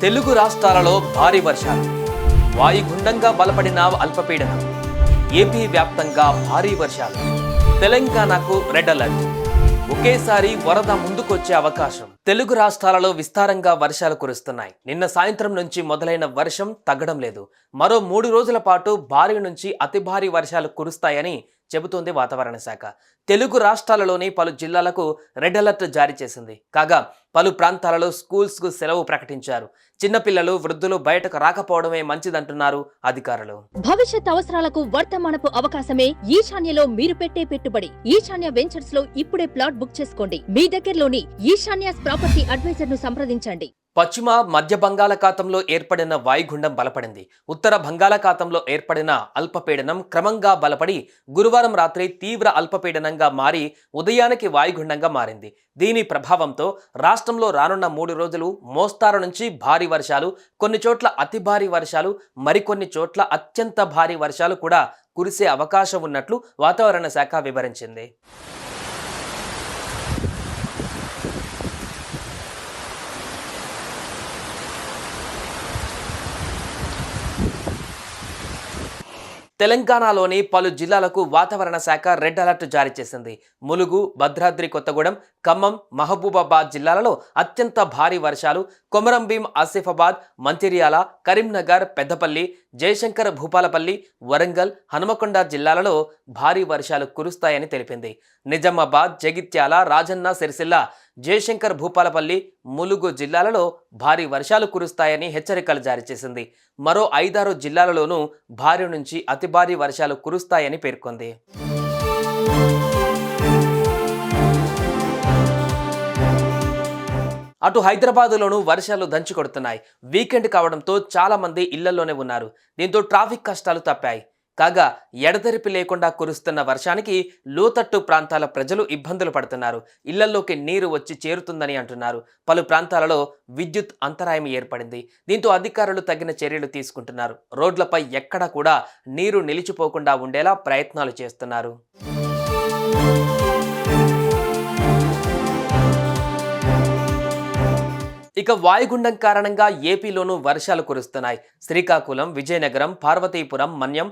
తెలుగు రాష్ట్రాలలో భారీ వర్షాలు. వాయుగుండంగా బలపడిన అల్పపీడనం. ఏపీ వ్యాప్తంగా భారీ వర్షాలు. తెలంగాణకు రెడ్ అలర్ట్. ఒకేసారి వరద ముందుకొచ్చే అవకాశం. తెలుగు రాష్ట్రాలలో విస్తారంగా వర్షాలు కురుస్తున్నాయి. నిన్న సాయంత్రం నుంచి మొదలైన వర్షం తగ్గడం లేదు. మరో మూడు రోజుల పాటు భారీ నుంచి అతి భారీ వర్షాలు కురుస్తాయని చెబుతోంది వాతావరణ శాఖ. తెలుగు రాష్ట్రాలలోని పలు జిల్లాలకు రెడ్ అలర్ట్ జారీ చేసింది. కాగా పలు ప్రాంతాలలో స్కూల్స్కు సెలవు ప్రకటించారు. చిన్నపిల్లలు వృద్ధులు బయటకు రాకపోవడమే మంచిదంటున్నారు అధికారులు. భవిష్యత్ అవసరాలకు వర్తమానపు అవకాశమే ఈశాన్యలో మీరు పెట్టే పెట్టుబడి. ఈశాన్య వెంచర్స్లో ఇప్పుడే ప్లాట్ బుక్ చేసుకోండి. మీ దగ్గరలోని ఈశాన్యాస్ ప్రాపర్టీ అడ్వైజర్ను సంప్రదించండి. పశ్చిమ మధ్య బంగాళాఖాతంలో ఏర్పడిన వాయుగుండం బలపడింది. ఉత్తర బంగాళాఖాతంలో ఏర్పడిన అల్పపీడనం క్రమంగా బలపడి గురువారం రాత్రి తీవ్ర అల్పపీడనంగా మారి ఉదయానికి వాయుగుండంగా మారింది. దీని ప్రభావంతో రాష్ట్రంలో రానున్న మూడు రోజులు మోస్తారు నుంచి భారీ వర్షాలు కొన్ని చోట్ల అతి భారీ వర్షాలు మరికొన్ని చోట్ల అత్యంత భారీ వర్షాలు కూడా కురిసే అవకాశం ఉన్నట్లు వాతావరణ శాఖ వివరించింది. తెలంగాణలోని పలు జిల్లాలకు వాతావరణ శాఖ రెడ్ అలర్ట్ జారీ చేసింది. ములుగు భద్రాద్రి కొత్తగూడెం ఖమ్మం మహబూబాబాద్ జిల్లాలలో అత్యంత భారీ వర్షాలు కొమరంభీం ఆసిఫాబాద్ మంచిర్యాల కరీంనగర్ పెద్దపల్లి జయశంకర్ భూపాలపల్లి వరంగల్ హనుమకొండ జిల్లాలలో భారీ వర్షాలు కురుస్తాయని తెలిపింది. నిజామాబాద్ జగిత్యాల రాజన్న సిరిసిల్ల జయశంకర్ భూపాలపల్లి ములుగు జిల్లాలలో భారీ వర్షాలు కురుస్తాయని హెచ్చరికలు జారీ చేసింది. మరో ఐదారు జిల్లాలలోనూ భారీ నుంచి అతి భారీ వర్షాలు కురుస్తాయని పేర్కొంది. అటు హైదరాబాద్లోనూ వర్షాలు దంచి కొడుతున్నాయి వీకెండ్ కావడంతో చాలామంది ఇళ్ళలోనే ఉన్నారు. దీంతో ట్రాఫిక్ కష్టాలు తప్పాయి. కాగా ఎడతెరిపి లేకుండా కురుస్తున్న వర్షానికి లోతట్టు ప్రాంతాల ప్రజలు ఇబ్బందులు పడుతున్నారు. ఇళ్ళలోకి నీరు వచ్చి చేరుతుందని అంటున్నారు. పలు ప్రాంతాలలో విద్యుత్ అంతరాయం ఏర్పడింది. దీంతో అధికారులు తగిన చర్యలు తీసుకుంటున్నారు. రోడ్లపై ఎక్కడా కూడా నీరు నిలిచిపోకుండా ఉండేలా ప్రయత్నాలు చేస్తున్నారు. ఇక వాయుగుండం కారణంగా ఏపీలోనూ వర్షాలు కురుస్తున్నాయి. శ్రీకాకుళం విజయనగరం పార్వతీపురం మన్యం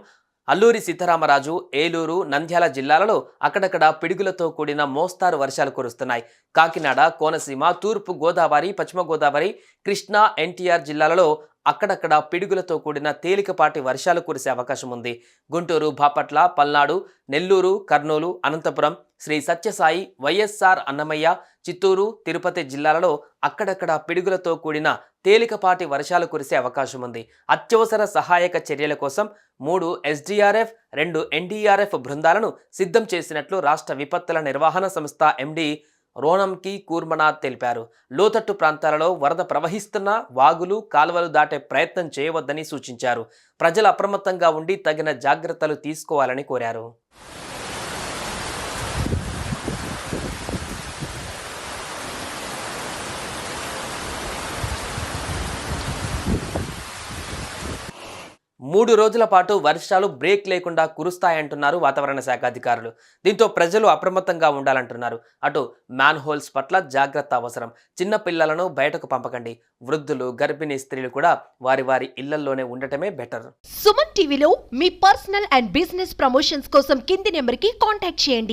అల్లూరి సీతారామరాజు ఏలూరు నంద్యాల జిల్లాలలో అక్కడక్కడ పిడుగులతో కూడిన మోస్తారు వర్షాలు కురుస్తున్నాయి. కాకినాడ కోనసీమ తూర్పు గోదావరి పశ్చిమ గోదావరి కృష్ణా ఎన్టీఆర్ జిల్లాలలో అక్కడక్కడ పిడుగులతో కూడిన తేలికపాటి వర్షాలు కురిసే అవకాశం ఉంది. గుంటూరు బాపట్ల పల్నాడు నెల్లూరు కర్నూలు అనంతపురం శ్రీ సత్యసాయి వైఎస్ఆర్ అన్నమయ్య చిత్తూరు తిరుపతి జిల్లాలలో అక్కడక్కడ పిడుగులతో కూడిన తేలికపాటి వర్షాలు కురిసే అవకాశం ఉంది. అత్యవసర సహాయక చర్యల కోసం మూడు ఎస్డీఆర్ఎఫ్ రెండు ఎన్డీఆర్ఎఫ్ బృందాలను సిద్ధం చేసినట్లు రాష్ట్ర విపత్తుల నిర్వహణ సంస్థ ఎండీ రోణంకి కూర్మనాథ్ తెలిపారు. లోతట్టు ప్రాంతాలలో వరద ప్రవహిస్తున్న వాగులు కాలువలు దాటే ప్రయత్నం చేయవద్దని సూచించారు. ప్రజలు అప్రమత్తంగా ఉండి తగిన జాగ్రత్తలు తీసుకోవాలని కోరారు. మూడు రోజుల పాటు వర్షాలు బ్రేక్ లేకుండా కురుస్తాయంటున్నారు వాతావరణ శాఖ అధికారులు. దీంతో ప్రజలు అప్రమత్తంగా ఉండాలంటున్నారు. అటు మ్యాన్ హోల్స్ పట్ల జాగ్రత్త అవసరం. చిన్న పిల్లలను బయటకు పంపకండి. వృద్ధులు గర్భిణీ స్త్రీలు కూడా వారి వారి ఇళ్ళలోనే ఉండటమే బెటర్. సుమన్ టీవీలో మీ పర్సనల్ అండ్ బిజినెస్ ప్రమోషన్స్ కోసం కింది నెంబర్కి కాంటాక్ట్ చేయండి.